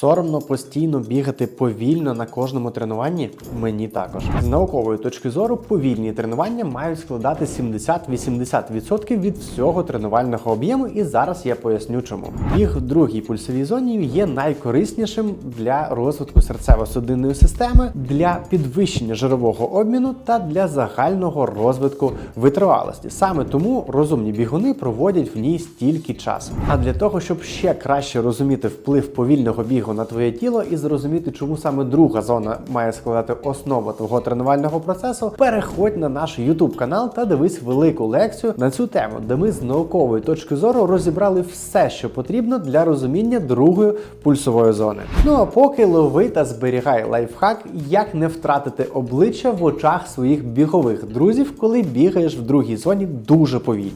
Соромно постійно бігати повільно на кожному тренуванні? Мені також. З наукової точки зору повільні тренування мають складати 70-80% від всього тренувального об'єму, і зараз я поясню чому. Біг в другій пульсовій зоні є найкориснішим для розвитку серцево-судинної системи, для підвищення жирового обміну та для загального розвитку витривалості. Саме тому розумні бігуни проводять в ній стільки часу. А для того, щоб ще краще розуміти вплив повільного бігу на твоє тіло і зрозуміти, чому саме друга зона має складати основу твого тренувального процесу, переходь на наш YouTube канал та дивись велику лекцію на цю тему, де ми з наукової точки зору розібрали все, що потрібно для розуміння другої пульсової зони. Ну а поки лови та зберігай лайфхак, як не втратити обличчя в очах своїх бігових друзів, коли бігаєш в другій зоні дуже повільно.